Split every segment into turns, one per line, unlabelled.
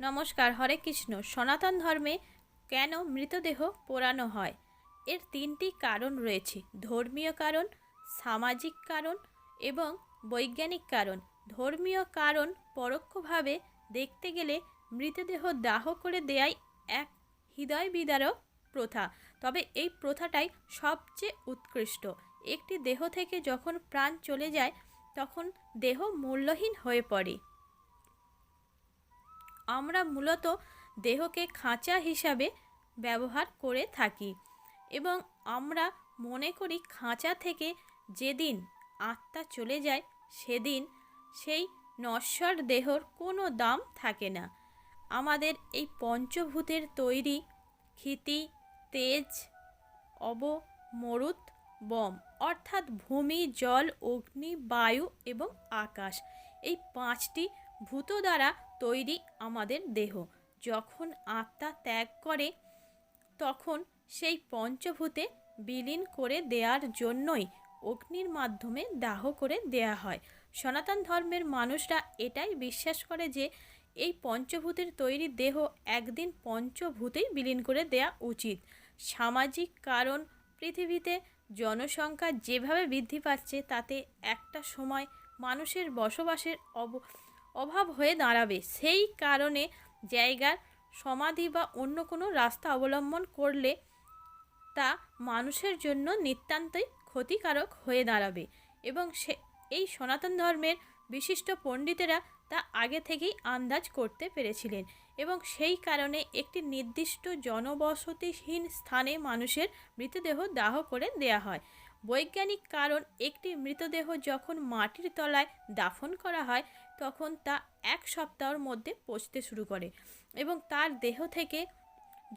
নমস্কার, হরে কৃষ্ণ। সনাতন ধর্মে কেন মৃতদেহ পোড়ানো হয়? এর তিনটি কারণ রয়েছে। ধর্মীয় কারণ, সামাজিক কারণ এবং বৈজ্ঞানিক কারণ। ধর্মীয় কারণ পরোক্ষভাবে দেখতে গেলে মৃতদেহ দাহ করে দেয়াই এক হৃদয় বিদারক প্রথা। তবে এই প্রথাটাই সবচেয়ে উৎকৃষ্ট। একটি দেহ থেকে যখন প্রাণ চলে যায়, তখন দেহ মূল্যহীন হয়ে পড়ে। আমরা মূলত দেহকে খাঁচা হিসাবে ব্যবহার করে থাকি এবং আমরা মনে করি খাঁচা থেকে যেদিন আত্মা চলে যায়, সেদিন সেই নশ্বর দেহর কোনো দাম থাকে না। আমাদের এই পঞ্চভূতের তৈরি ক্ষিতি, তেজ অব মরুত বম, অর্থাৎ ভূমি, জল, অগ্নি, বায়ু এবং আকাশ, এই পাঁচটি ভূত দ্বারা তৈরি আমাদের দেহ। যখন আত্মা ত্যাগ করে, তখন সেই পঞ্চভূতে বিলীন করে দেওয়ার জন্যই অগ্নির মাধ্যমে দাহ করে দেয়া হয়। সনাতন ধর্মের মানুষরা এটাই বিশ্বাস করে যে, এই পঞ্চভূতের তৈরি দেহ একদিন পঞ্চভূতেই বিলীন করে দেয়া উচিত। সামাজিক কারণ, পৃথিবীতে জনসংখ্যা যেভাবে বৃদ্ধি পাচ্ছে, তাতে একটা সময় মানুষের বসবাসের অব অভাব হয়ে দাঁড়াবে। সেই কারণে জায়গার সমাধি বা অন্য কোনো রাস্তা অবলম্বন করলে তা মানুষের জন্য নিতান্তই ক্ষতিকারক হয়ে দাঁড়াবে এবং সে, এই সনাতন ধর্মের বিশিষ্ট পণ্ডিতেরা তা আগে থেকেই আন্দাজ করতে পেরেছিলেন এবং সেই কারণে একটি নির্দিষ্ট জনবসতিহীন স্থানে মানুষের মৃতদেহ দাহ করে দেয়া হয়। বৈজ্ঞানিক কারণ, একটি মৃতদেহ যখন মাটির তলায় দাফন করা হয় তখন তা এক সপ্তাহের মধ্যে পচতে শুরু করে এবং তার দেহ থেকে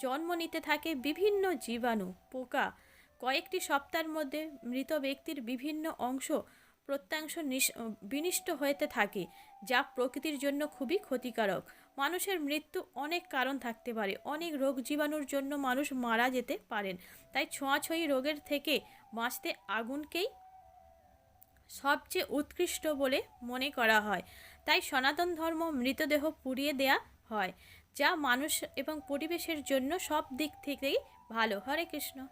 জন্ম নিতে থাকে বিভিন্ন জীবাণু, পোকা। কয়েকটি সপ্তাহের মধ্যে মৃত ব্যক্তির বিভিন্ন অংশ প্রত্যাংশ বিনিষ্ট হতে থাকে, যা প্রকৃতির জন্য খুবই ক্ষতিকারক। মানুষের মৃত্যু অনেক কারণ থাকতে পারে। অনেক রোগ জীবাণুর জন্য মানুষ মারা যেতে পারেন। তাই ছোঁয়াছুঁয়ি রোগের থেকে বাঁচতে আগুনকেই সবচেয়ে উৎকৃষ্ট বলে মনে করা হয়। তাই সনাতন ধর্ম মৃতদেহ পুড়িয়ে দেয়া হয়, যা মানুষ এবং পরিবেশের জন্য সব দিক থেকেই ভালো। হরে কৃষ্ণ।